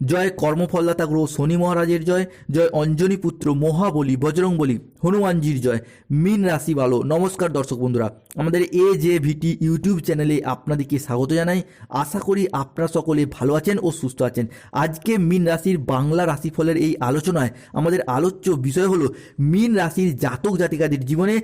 জয় কর্মফলদাতা গ্রহ শনি মহারাজের জয় জয় অঞ্জনী পুত্র মহাবলী বজরংবলী হনুমানজির জয়। মিন রাশি ভালো নমস্কার দর্শক বন্ধুরা। আমাদের এ জে ভিটি ইউটিউব চ্যানেলে আপনাদেরকে স্বাগত জানাই। আশা করি আপনারা সকলে ভালো আছেন ও সুস্থ আছেন। আজকে মিন রাশির বাংলা রাশিফলের এই আলোচনায় আমাদের আলোচ্য বিষয় হলো মিন রাশির জাতক জাতিকাদের জীবনে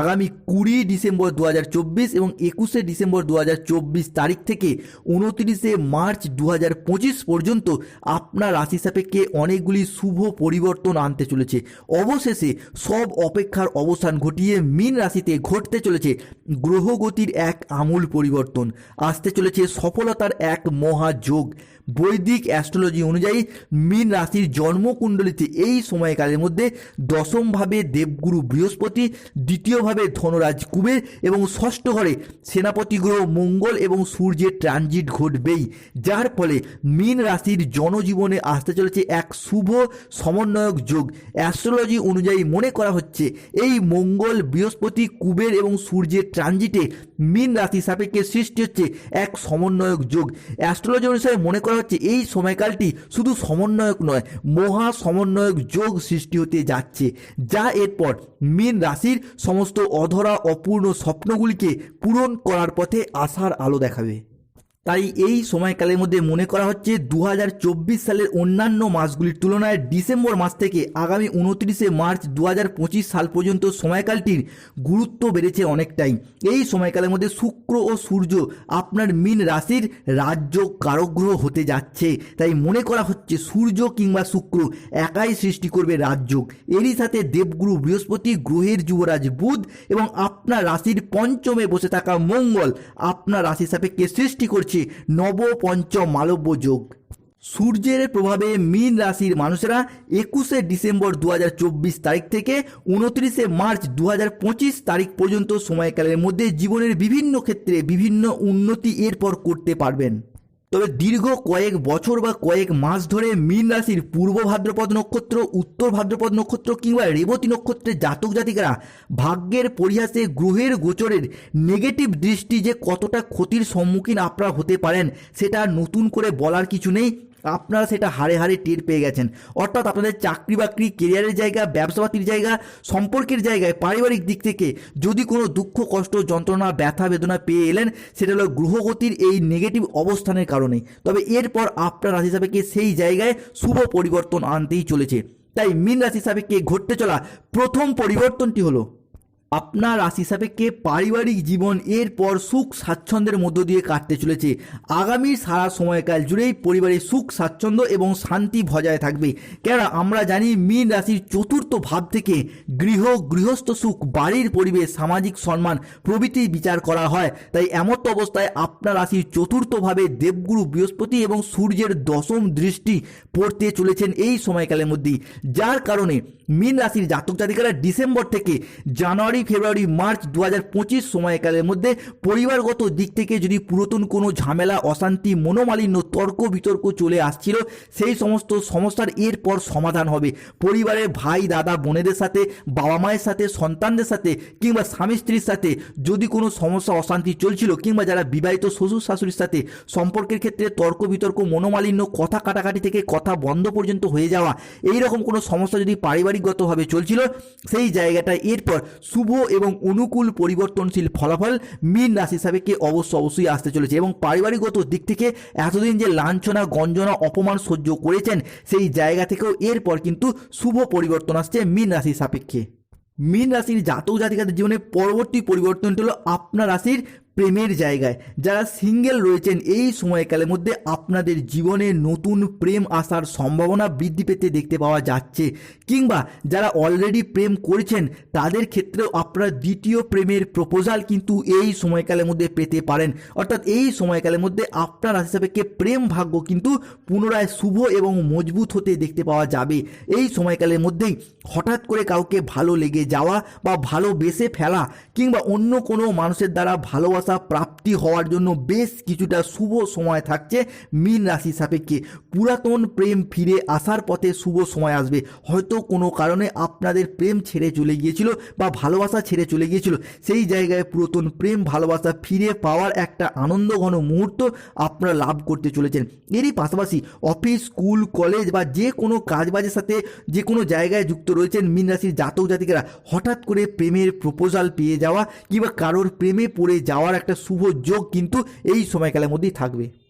আগামী কুড়ি ডিসেম্বর দু হাজার চব্বিশ এবং একুশে ডিসেম্বর দু হাজার চব্বিশ তারিখ থেকে উনত্রিশে মার্চ দু হাজার পঁচিশ পর্যন্ত আপনার রাশি সাপেক্ষে অনেকগুলি শুভ পরিবর্তন আনতে চলেছে। অবশেষে সব অপেক্ষার অবসান ঘটিয়ে মীন রাশিতে ঘটতে চলেছে গ্রহগতির এক আমূল পরিবর্তন। আসতে চলেছে সফলতার এক মহাযোগ বৈদিক অ্যাস্ট্রোলজি অনুযায়ী মীন রাশির জন্মকুণ্ডলিতে এই সময়কালের মধ্যে দশমভাবে দেবগুরু বৃহস্পতি, দ্বিতীয়ভাবে ধনরাজ কুবের এবং ষষ্ঠ ঘরে সেনাপতি গ্রহ মঙ্গল এবং সূর্যের ট্রানজিট ঘটবেই। যার ফলে মীন রাশির জনজীবনে আসতে চলেছে এক শুভ সমন্বয়ক যোগ। অ্যাস্ট্রোলজি অনুযায়ী মনে করা হচ্ছে, এই মঙ্গল, বৃহস্পতি, কুবের এবং সূর্যের ট্রানজিটে মীন রাশি সাপেক্ষে সৃষ্টি হচ্ছে এক সমন্বয়ক যোগ। অ্যাস্ট্রোলজি অনুসারে মনে করা হচ্ছে, এই সময়কালটি শুধু সমন্বয়ক নয়, মহা সমন্বয়ক যোগ সৃষ্টি হতে যাচ্ছে, যা এরপর মীন রাশির সমস্ত অধরা অপূর্ণ স্বপ্নগুলিকে পূরণ করার পথে আশার আলো দেখাবে। তাই এই সময়কালের মধ্যে মনে করা হচ্ছে দু হাজার চব্বিশ সালের অন্যান্য মাসগুলির তুলনায় ডিসেম্বর মাস থেকে আগামী উনত্রিশে মার্চ দু হাজার পঁচিশ সাল পর্যন্ত সময়কালটির গুরুত্ব বেড়েছে অনেকটাই। এই সময়কালের মধ্যে শুক্র ও সূর্য আপনার মিন রাশির রাজ্য কারগ্রহ হতে যাচ্ছে। তাই মনে করা হচ্ছে সূর্য কিংবা শুক্র একাই সৃষ্টি করবে রাজযোগ এরই সাথে দেবগুরু বৃহস্পতি গ্রহের যুবরাজ বুধ এবং আপনার রাশির পঞ্চমে বসে থাকা মঙ্গল আপনার রাশি সাপেক্ষে সৃষ্টি করছে নব পঞ্চম মালব্য যোগ সূর্যের প্রভাবে মীন রাশির মানুষেরা একুশে ডিসেম্বর দু হাজার চব্বিশ তারিখ থেকে উনত্রিশে মার্চ দু হাজার পঁচিশ তারিখ পর্যন্ত সময়কালের মধ্যে জীবনের বিভিন্ন ক্ষেত্রে বিভিন্ন উন্নতি এরপর করতে পারবেন। তবে দীর্ঘ কয়েক বছর বা কয়েক মাস ধরে মীন রাশির পূর্ব ভাদ্রপদ নক্ষত্র, উত্তর ভাদ্রপদ নক্ষত্র কিংবা রেবতী নক্ষত্রের জাতক জাতিকারা ভাগ্যের পরিহাসে গ্রহের গোচরের নেগেটিভ দৃষ্টি যে কতটা ক্ষতির সম্মুখীন আপনারা হতে পারেন, সেটা নতুন করে বলার কিছু নেই। আপনারা সেটা হারে হারে টের পেয়ে গেছেন। অর্থাৎ আপনাদের চাকরি বাকরি কেরিয়ারের জায়গা, ব্যবসাপাতির জায়গা, সম্পর্কের জায়গায়, পারিবারিক দিক থেকে যদি কোনো দুঃখ, কষ্ট, যন্ত্রণা, ব্যথা, বেদনা পেয়ে এলেন, সেটা হলো গ্রহগতির এই নেগেটিভ অবস্থানের কারণে। তবে এরপর আপনার রাশি সাপেক্ষে সেই জায়গায় শুভ পরিবর্তন আনতেই চলেছে। তাই মিন রাশি সাপেক্ষে ঘটতে চলা প্রথম পরিবর্তনটি হলো আপনার রাশি সাপেক্ষে পারিবারিক জীবন এরপর সুখ স্বাচ্ছন্দ্যের মধ্য দিয়ে কাটতে চলেছে? আগামী সারা সময়কাল জুড়েই পরিবারে সুখ, স্বাচ্ছন্দ্য এবং শান্তি বজায় থাকবে। কেননা আমরা জানি মীন রাশির চতুর্থ ভাব থেকে গৃহ, গৃহস্থ সুখ, বাড়ির পরিবেশ, সামাজিক সম্মান প্রভৃতি বিচার করা হয়। তাই এমত অবস্থায় আপনার রাশির চতুর্থভাবে দেবগুরু বৃহস্পতি এবং সূর্যের দশম দৃষ্টি পড়তে চলেছেন এই সময়কালের মধ্যেই। যার কারণে মীন রাশির জাতক জাতিকারা ডিসেম্বর থেকে জানুয়ারি ফেব্রুয়ারি, মার্চ দু হাজার পঁচিশ সময়কালের মধ্যে পরিবারগত দিক থেকে যদি পুরাতন কোনো ঝামেলা, অশান্তি, মনোমালিন্য, তর্ক বিতর্ক চলে আসছিল, সেই সমস্ত সমস্যার এরপর সমাধান হবে। পরিবারের ভাই, দাদা, বোনেদের সাথে, বাবা মায়ের সাথে, সন্তানদের সাথে কিংবা স্বামী স্ত্রীর সাথে যদি কোনো সমস্যা, অশান্তি চলছিল কিংবা যারা বিবাহিত শ্বশুর শাশুড়ির সাথে সম্পর্কের ক্ষেত্রে তর্ক বিতর্ক, মনোমালিন্য, কথা কাটাকাটি থেকে কথা বন্ধ পর্যন্ত হয়ে যাওয়া এই রকম কোনো সমস্যা যদি পারিবারিকগতভাবে চলছিল, সেই জায়গাটা এরপর শুভ এবং অনুকূল পরিবর্তনশীল ফলাফল মীন রাশি সাপেক্ষে অবশ্য অবশ্যই আসতে চলেছে এবং পারিবারিকগত দিক থেকে এতদিন যে লাঞ্ছনা, গঞ্জনা, অপমান সহ্য করেছেন সেই জায়গা থেকেও এরপর কিন্তু শুভ পরিবর্তন আসছে মীন রাশির সাপেক্ষে। মীন রাশির জাতক জাতিকাদের জীবনে পরবর্তী পরিবর্তনটি হলো আপনার রাশির প্রেমের জায়গায়। যারা সিঙ্গেল রয়েছেন, এই সময়কালের মধ্যে আপনাদের জীবনে নতুন প্রেম আসার সম্ভাবনা বৃদ্ধি পেতে দেখতে পাওয়া যাচ্ছে। কিংবা যারা অলরেডি প্রেম করেছেন, তাদের ক্ষেত্রেও আপনারা দ্বিতীয় প্রেমের প্রপোজাল কিন্তু এই সময়কালের মধ্যে পেতে পারেন। অর্থাৎ এই সময়কালের মধ্যে আপনার সাপেক্ষে প্রেম ভাগ্য কিন্তু পুনরায় শুভ এবং মজবুত হতে দেখতে পাওয়া যাবে। এই সময়কালের মধ্যেই হঠাৎ করে কাউকে ভালো লেগে যাওয়া বা ভালোবেসে ফেলা কিংবা অন্য কোনো মানুষের দ্বারা ভালোবাসা ভালোবাসা প্রাপ্তি হওয়ার জন্য বেশ কিছুটা শুভ সময় থাকছে মীন রাশি সাপেক্ষে। পুরাতন প্রেম ফিরে আসার পথে শুভ সময় আসবে। হয়তো কোনো কারণে আপনাদের প্রেম ছেড়ে চলে গিয়েছিল বা ভালোবাসা ছেড়ে চলে গিয়েছিল। সেই জায়গায় পুরাতন প্রেম, ভালোবাসা ফিরে পাওয়ার একটা আনন্দঘন মুহূর্ত আপনারা লাভ করতে চলেছেন। এরই পাশাপাশি অফিস, স্কুল, কলেজ বা যে কোনো কাজবাজের সাথে যে কোনো জায়গায় যুক্ত রয়েছেন মীন রাশির জাতক জাতিকেরা। হঠাৎ করে প্রেমের প্রপোজাল পেয়ে যাওয়া কিংবা কারোর প্রেমে পড়ে যাওয়ার একটা শুভ যোগ কিন্তু এই সময়কালের মধ্যেই থাকবে।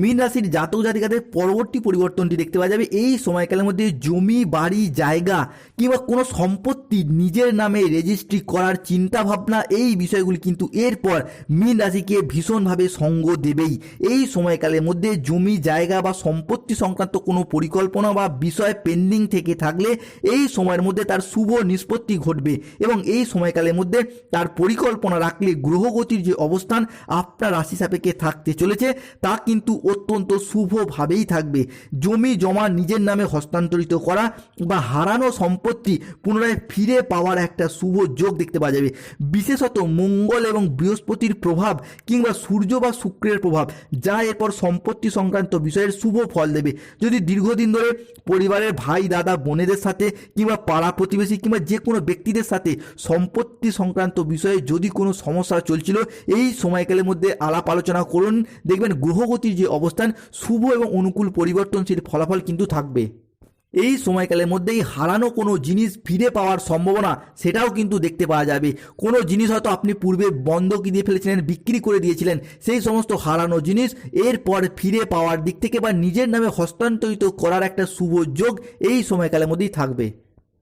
মীন রাশির জাতক জাতিকাদের পরবর্তী পরিবর্তনটি দেখতে পাওয়া যাবে। এই সময়কালের মধ্যে জমি, বাড়ি, জায়গা কিংবা কোনো সম্পত্তি নিজের নামে রেজিস্ট্রি করার চিন্তা ভাবনা এই বিষয়গুলি কিন্তু এরপর মীন রাশিকে ভীষণভাবে সঙ্গ দেবেই। এই সময়কালের মধ্যে জমি, জায়গা বা সম্পত্তি সংক্রান্ত কোনো পরিকল্পনা বা বিষয় পেন্ডিং থেকে থাকলে এই সময়ের মধ্যে তার শুভ নিষ্পত্তি ঘটবে এবং এই সময়কালের মধ্যে তার পরিকল্পনা রাখলে গ্রহগতির যে অবস্থান, আপনার রাশি সাপেক্ষে থাকতে চলেছে, তা কিন্তু অত্যন্ত শুভভাবেই থাকবে। জমি জমা নিজের নামে হস্তান্তরিত করা বা হারানো সম্পত্তি পুনরায় ফিরে পাওয়ার একটা শুভ যোগ দেখতে পাওয়া যাবে। বিশেষত মঙ্গল এবং বৃহস্পতির প্রভাব কিংবা সূর্য বা শুক্রের প্রভাব, যা এরপর সম্পত্তি সংক্রান্ত বিষয়ের শুভ ফল দেবে। যদি দীর্ঘদিন ধরে পরিবারের ভাই, দাদা, বোনেদের সাথে কিংবা পাড়া প্রতিবেশী কিংবা যে কোনো ব্যক্তিদের সাথে সম্পত্তি সংক্রান্ত বিষয়ে যদি কোনো সমস্যা চলছিল, এই সময়কালের মধ্যে আলাপ আলোচনা করুন। দেখবেন গ্রহগতির অবস্থান শুভ এবং অনুকূল পরিবর্তনশীল ফলাফল কিন্তু থাকবে। এই সময়কালের মধ্যেই হারানো কোনো জিনিস ফিরে পাওয়ার সম্ভাবনা সেটাও কিন্তু দেখতে পাওয়া যাবে। কোনো জিনিস হয়তো আপনি পূর্বে বন্ধকি দিয়ে ফেলেছিলেন, বিক্রি করে দিয়েছিলেন, সেই সমস্ত হারানো জিনিস এরপর ফিরে পাওয়ার দিক থেকে বা নিজের নামে হস্তান্তরিত করার একটা শুভ যোগ এই সময়কালের মধ্যেই থাকবে।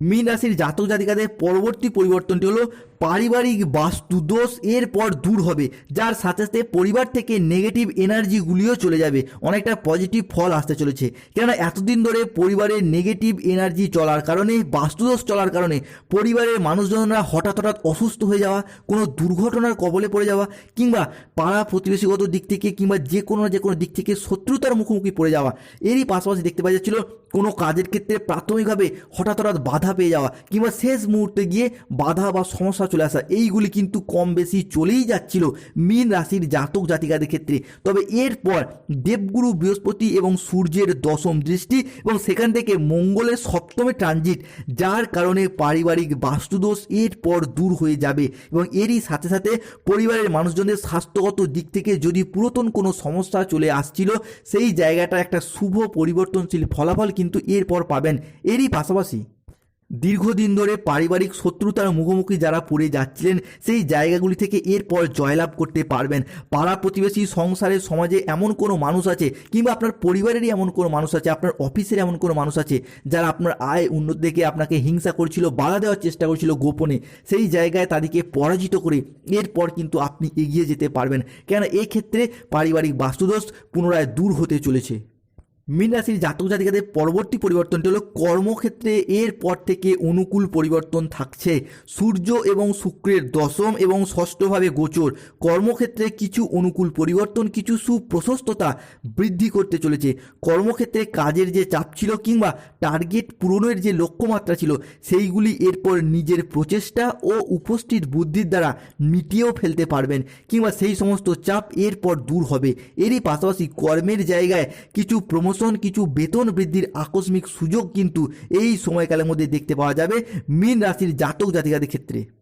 মীন রাশির জাতক জাতিকাদের পরবর্তী পরিবর্তনটি হলো পারিবারিক বাস্তু দোষ এরপর দূর হবে, যার সাথে সাথে পরিবার থেকে নেগেটিভ এনার্জিগুলিও চলে যাবে। অনেকটা পজিটিভ ফল আসতে চলেছে। কেননা এতদিন ধরে পরিবারের নেগেটিভ এনার্জি চলার কারণে, বাস্তুদোষ চলার কারণে পরিবারের মানুষজনরা হঠাৎ হঠাৎ অসুস্থ হয়ে যাওয়া, কোনো দুর্ঘটনার কবলে পড়ে যাওয়া, কিংবা পাড়া প্রতিবেশীগত দিক থেকে কিংবা যে কোনো যে কোনো দিক থেকে শত্রুতার মুখোমুখি পড়ে যাওয়া। এরই পাশাপাশি দেখতে পাওয়া যাচ্ছিল, কোনো কাজের ক্ষেত্রে প্রাথমিকভাবে হঠাৎ হঠাৎ বাধা পেয়ে যাওয়া, কিংবা শেষ মুহূর্তে গিয়ে বাধা বা সমস্যা চলে আসা। এইগুলি কিন্তু কম বেশি চলেই যাচ্ছিল মীন রাশির জাতক জাতিকাদের ক্ষেত্রে। তবে এরপর দেবগুরু বৃহস্পতি এবং সূর্যের দশম দৃষ্টি এবং সেখান থেকে মঙ্গলের সপ্তমে ট্রানজিট যার কারণে পারিবারিক বাস্তুদোষ এরপর দূর হয়ে যাবে এবং এরই সাথে সাথে পরিবারের মানুষজনদের স্বাস্থ্যগত দিক থেকে যদি পুরাতন কোনো সমস্যা চলে আসছিল, সেই জায়গাটা একটা শুভ পরিবর্তনশীল ফলাফল কিন্তু এরপর পাবেন। এরই পাশাপাশি দীর্ঘদিন ধরে পারিবারিক শত্রুতার মুখোমুখি যারা পড়ে যাচ্ছিলেন, সেই জায়গাগুলি থেকে এরপর জয়লাভ করতে পারবেন। পাড়া প্রতিবেশী সংসারে, সমাজে এমন কোনো মানুষ আছে কিংবা আপনার পরিবারেরই এমন কোনো মানুষ আছে, আপনার অফিসের এমন কোনো মানুষ আছে যারা আপনার আয় উন্নতি দেখে আপনাকে হিংসা করছিল, বাধা দেওয়ার চেষ্টা করছিল গোপনে? সেই জায়গায় তাদেরকে পরাজিত করে এরপর কিন্তু আপনি এগিয়ে যেতে পারবেন। কেন? এক্ষেত্রে পারিবারিক বাস্তুদোষ পুনরায় দূর হতে চলেছে। মীন রাশির জাতক জাতিকাদের পরবর্তী পরিবর্তনটি হলো কর্মক্ষেত্রে এর পর থেকে অনুকূল পরিবর্তন থাকছে। সূর্য এবং শুক্রের দশম এবং ষষ্ঠভাবে গোচর। কর্মক্ষেত্রে কিছু অনুকূল পরিবর্তন, কিছু সুপ্রশস্ততা বৃদ্ধি করতে চলেছে। কর্মক্ষেত্রে কাজের যে চাপ ছিল কিংবা টার্গেট পূরণের যে লক্ষ্যমাত্রা ছিল, সেইগুলি এরপর নিজের প্রচেষ্টা ও উপস্থিত বুদ্ধির দ্বারা মিটিয়েও ফেলতে পারবেন কিংবা সেই সমস্ত চাপ এরপর দূর হবে। এরই পাশাপাশি কর্মের জায়গায় কিছু প্রমোশন কিছু বেতন বৃদ্ধির আকস্মিক সুযোগ কিন্তু এই সময়কালের মধ্যে দেখতে পাওয়া যাবে মীন রাশির জাতক জাতিকাদের ক্ষেত্রে।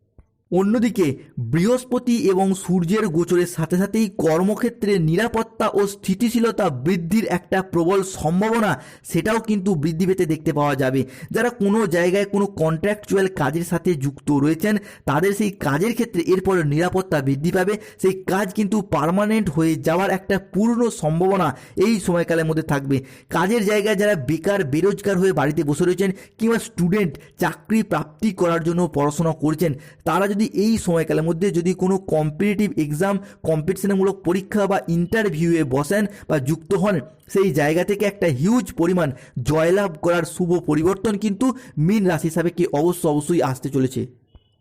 অন্যদিকে বৃহস্পতি এবং সূর্যের গোচরের সাথে সাথেই কর্মক্ষেত্রে নিরাপত্তা ও স্থিতিশীলতা বৃদ্ধির একটা প্রবল সম্ভাবনা, সেটাও কিন্তু বৃদ্ধি পেতে দেখতে পাওয়া যাবে। যারা কোনো জায়গায় কোনো কন্ট্রাকচুয়াল কাজের সাথে যুক্ত রয়েছেন, তাদের সেই কাজের ক্ষেত্রে এরপর নিরাপত্তা বৃদ্ধি পাবে। সেই কাজ কিন্তু পার্মানেন্ট হয়ে যাওয়ার একটা পূর্ণ সম্ভাবনা এই সময়কালের মধ্যে থাকবে। কাজের জায়গায় যারা বেকার, বেরোজগার হয়ে বাড়িতে বসে রয়েছেন কিংবা স্টুডেন্ট চাকরি প্রাপ্তি করার জন্য পড়াশোনা করছেন, তারা যদি এই সময়কালের মধ্যে যদি কোনো কম্পিটিটিভ এক্সাম কম্পিটিশনমূলক পরীক্ষা বা ইন্টারভিউয়ে বসেন বা যুক্ত হন, সেই জায়গা থেকে একটা হিউজ পরিমাণ জয়লাভ করার শুভ পরিবর্তন কিন্তু মীন রাশি হিসাবে কি অবশ্য অবশ্যই আসতে চলেছে।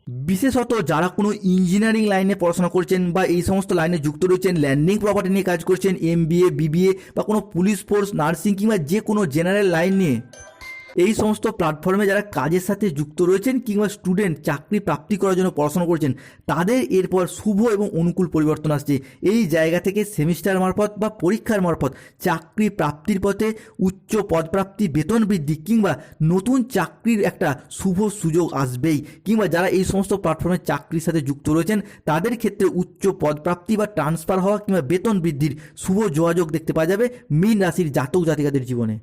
বিশেষত যারা কোনো ইঞ্জিনিয়ারিং লাইনে পড়াশোনা করছেন বা এই সমস্ত লাইনে যুক্ত রয়েছেন ল্যান্ডিং প্রপার্টি নিয়ে কাজ করছেন এম বিএ বিবিএ বা কোনো পুলিশ ফোর্স নার্সিং কিংবা যে কোনো জেনারেল লাইন নিয়ে এই সমস্ত প্ল্যাটফর্মে যারা কাজের সাথে যুক্ত রয়েছেন কিংবা স্টুডেন্ট চাকরি প্রাপ্তি করার জন্য পড়াশোনা করছেন, তাদের এরপর শুভ এবং অনুকূল পরিবর্তন আসছে। এই জায়গা থেকে সেমিস্টার মারফত বা পরীক্ষার মারফত চাকরি প্রাপ্তির পথে উচ্চ পদপ্রাপ্তি, বেতন বৃদ্ধি কিংবা নতুন চাকরির একটা শুভ সুযোগ আসবেই। কিংবা যারা এই সমস্ত প্ল্যাটফর্মে চাকরির সাথে যুক্ত রয়েছেন, তাদের ক্ষেত্রে উচ্চ পদপ্রাপ্তি বা ট্রান্সফার হওয়া কিংবা বেতন বৃদ্ধির শুভ যোগাযোগ দেখতে পাওয়া যাবে মীন রাশির জাতক জাতিকাদের জীবনে।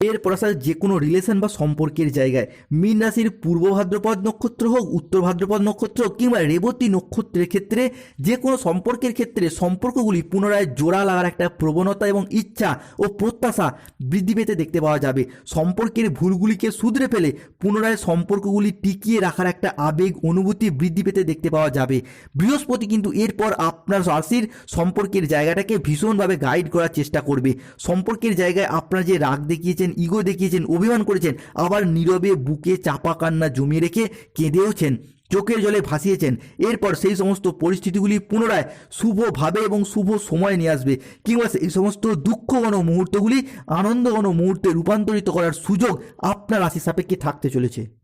এরপর আসা যে কোনো রিলেশন বা সম্পর্কের জায়গায় মীন রাশির পূর্ব ভাদ্রপদ নক্ষত্র হোক, উত্তর ভাদ্রপদ নক্ষত্র হোক, কিংবা রেবতী নক্ষত্রের ক্ষেত্রে যে কোনো সম্পর্কের ক্ষেত্রে সম্পর্কগুলি পুনরায় জোড়া লাগার একটা প্রবণতা এবং ইচ্ছা ও প্রত্যাশা বৃদ্ধি পেতে দেখতে পাওয়া যাবে। সম্পর্কের ভুলগুলিকে শুধরে ফেলে পুনরায় সম্পর্কগুলি টিকিয়ে রাখার একটা আবেগ অনুভূতি বৃদ্ধি পেতে দেখতে পাওয়া যাবে। বৃহস্পতি কিন্তু এরপর আপনার রাশির সম্পর্কের জায়গাটাকে ভীষণভাবে গাইড করার চেষ্টা করবে। সম্পর্কের জায়গায় আপনারা যে রাগ দেখিয়েছেন ইগো দেখিয়েছেন, অভিমান করেছেন, আবার নীরবে বুকে চাপা কান্না জমিয়ে রেখে কেঁদেওছেন, চোখের জলে ভাসিয়েছেন। এরপর সেই সমস্ত পরিস্থিতিগুলি পুনরায় শুভভাবে এবং শুভ সময় নিয়ে আসবে, কিংবা এই সমস্ত দুঃখঘন মুহূর্তগুলি আনন্দঘন মুহূর্তে রূপান্তরিত করার সুযোগ আপনার রাশি সাপেক্ষে থাকতে চলেছে।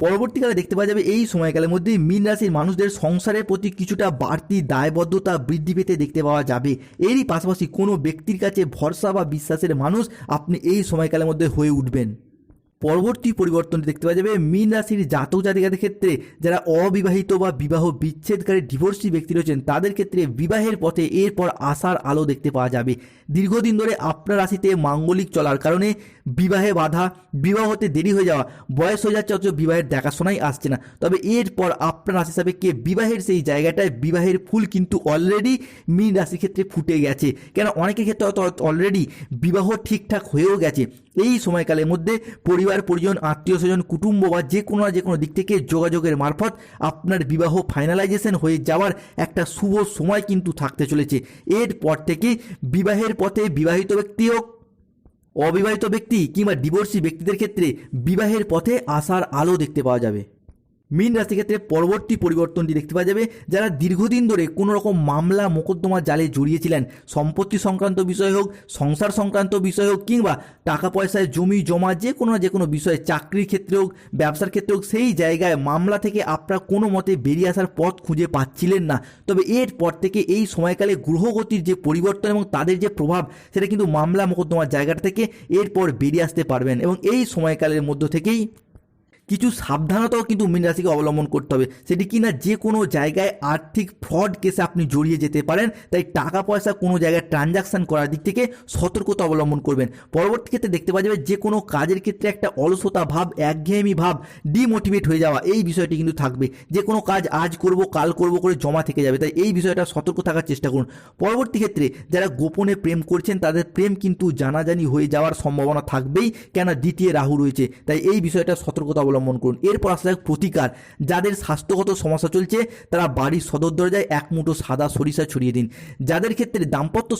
পরবর্তীকালে দেখতে পাওয়া যাবে এই সময়কালের মধ্যে মীন রাশির মানুষদের সংসারের প্রতি কিছুটা বাড়তি দায়বদ্ধতা বৃদ্ধি পেতে দেখতে পাওয়া যাবে। এরই পাশাপাশি কোনো ব্যক্তির কাছে ভরসা বা বিশ্বাসের মানুষ আপনি এই সময়কালের মধ্যে হয়ে উঠবেন। পরবর্তী পরিবর্তনটি দেখতে পাওয়া যাবে মীন রাশির জাতক জাতিকাদের ক্ষেত্রে যারা অবিবাহিত বা বিবাহ বিচ্ছেদকারী ডিভোর্সি ব্যক্তি রয়েছেন, তাদের ক্ষেত্রে বিবাহের পথে এরপর আশার আলো দেখতে পাওয়া যাবে। দীর্ঘদিন ধরে আপনার রাশিতে মাঙ্গলিক চলার কারণে বিবাহে বাধা, বিবাহ হতে দেরি হয়ে যাওয়া, বয়স হয়ে যাচ্ছে অথচ বিবাহের দেখাশোনাই আসছে না। তবে এরপর আপনার রাশি হিসাবে কে বিবাহের সেই জায়গাটায় বিবাহের ফুল কিন্তু অলরেডি মীন রাশির ক্ষেত্রে ফুটে গেছে। কেন? অনেকের ক্ষেত্রে হয়তো অলরেডি বিবাহ ঠিকঠাক হয়েও গেছে। এই সময়কালের মধ্যে পরিবার, পরিজন, আত্মীয় স্বজন, কুটুম্ব বা যে কোনো না যে কোনো দিক থেকে যোগাযোগের মারফত আপনার বিবাহ ফাইনালাইজেশন হয়ে যাওয়ার একটা শুভ সময় কিন্তু থাকতে চলেছে। এরপর থেকে বিবাহের পথে বিবাহিত ব্যক্তি হোক অবিবাহিত ব্যক্তি কিংবা ডিভোর্সি ব্যক্তিদের ক্ষেত্রে বিবাহের পথে আসার আলো দেখতে পাওয়া যাবে। মীন রাশি ক্ষেত্রে পরবর্তী পরিবর্তনটি দেখতে পাওয়া যাবে, যারা দীর্ঘদিন ধরে কোনো রকম মামলা, মোকদ্দমা জালে জড়িয়েছিলেন, সম্পত্তি সংক্রান্ত বিষয় হোক, সংসার সংক্রান্ত বিষয় হোক, কিংবা টাকা পয়সায় জমি, জমা, যে কোনো না যে কোনো বিষয়ে, চাকরির ক্ষেত্রে হোক, ব্যবসার ক্ষেত্রে হোক, সেই জায়গায় মামলা থেকে আপনারা কোনো মতে বেরিয়ে আসার পথ খুঁজে পাচ্ছিলেন না। তবে এরপর থেকে এই সময়কালে গ্রহগতির যে পরিবর্তন এবং তাদের যে প্রভাব, সেটা কিন্তু মামলা, মোকদ্দমার জায়গাটা থেকে এরপর বেরিয়ে আসতে পারবেন এবং এই সময়কালের মধ্য থেকেই কিছু সাবধানতাও কিন্তু মীন রাশিকে অবলম্বন করতে হবে। সেটি কি না যে কোনো জায়গায় আর্থিক ফ্রড কেসে আপনি জড়িয়ে যেতে পারেন, তাই টাকা পয়সা কোনো জায়গায় ট্রানজাকশন করার দিক থেকে সতর্কতা অবলম্বন করবেন। পরবর্তী ক্ষেত্রে দেখতে পাওয়া যাবে যে কোনো কাজের ক্ষেত্রে একটা অলসতা ভাব, একঘেয়েমি ভাব ডিমোটিভেট হয়ে যাওয়া, এই বিষয়টি কিন্তু থাকবে। যে কোনো কাজ আজ করব, কাল করব করে জমা থেকে যাবে, তাই এই বিষয়টা সতর্ক থাকার চেষ্টা করুন। পরবর্তী ক্ষেত্রে যারা গোপনে প্রেম করছেন, তাদের প্রেম কিন্তু জানাজানি হয়ে যাওয়ার সম্ভাবনা থাকবেই কেন দ্বিতীয় রাহু রয়েছে, তাই এই বিষয়টা সতর্কতা অবলম্বন করুন। এরপর আসা যাক প্রতিকার, যাদের স্বাস্থ্যগত সমস্যা চলছে, তারা বাড়ির সদর দরজায় এক মুঠো সাদা সরিষা ছড়িয়ে দিন। যাদের ক্ষেত্রে দাম্পত্য